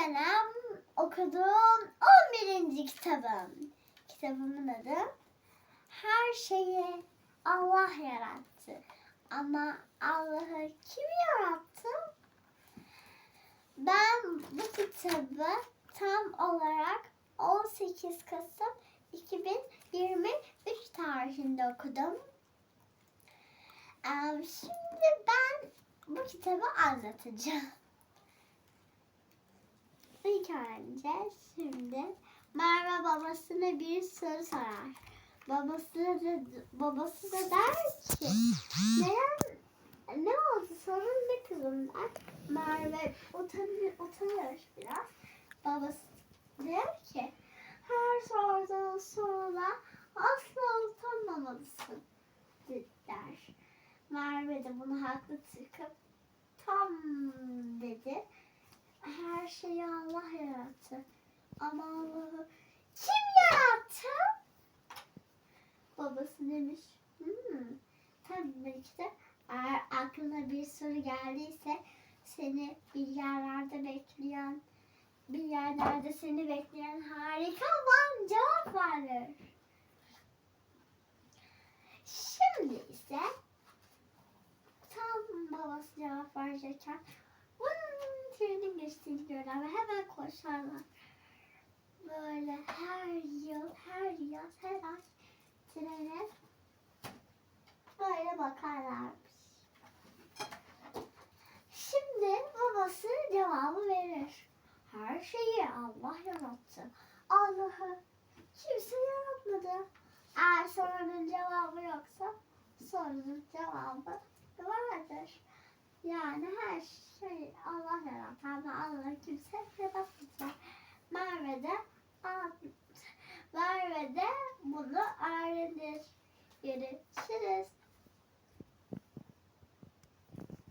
dönem okuduğum 11. kitabım. Kitabımın adı Her şeyi Allah yarattı. Ama Allah'ı kim yarattı? Ben bu kitabı tam olarak 18 Kasım 2023 tarihinde okudum. Şimdi ben bu kitabı anlatacağım. İlk önce şimdi Merve babasına bir soru sorar. Babası da, babası da der ki neden ne oldu sorun ne kızım der. Merve utanır, utanır biraz. Babası der ki her sorduğun soruda asla utanmamalısın der. Merve de bunu haklı çıkıp tam dedi. Her şeyi Allah yarattı. Ama Allah'ı kim yarattı? Babası demiş. Hmm. Tabii ki de eğer aklına bir soru geldiyse seni bir yerlerde bekleyen bir yerlerde seni bekleyen harika olan cevap vardır. Şimdi ise tam babası cevap verecekken bunun trenin geçtiğini görürler ve hemen koşarlar. Böyle her yıl, her yaz, her ay trene böyle bakarlarmış. Şimdi babası cevabı verir. Her şeyi Allah yarattı. Allah'ı kimse yaratmadı. Eğer sorunun cevabı yoksa sorunun cevabı. Yani her şey Allah yarattı ama Allah kimse yaratmadı. Merve de Merve de bunu öğrenir. Görüşürüz.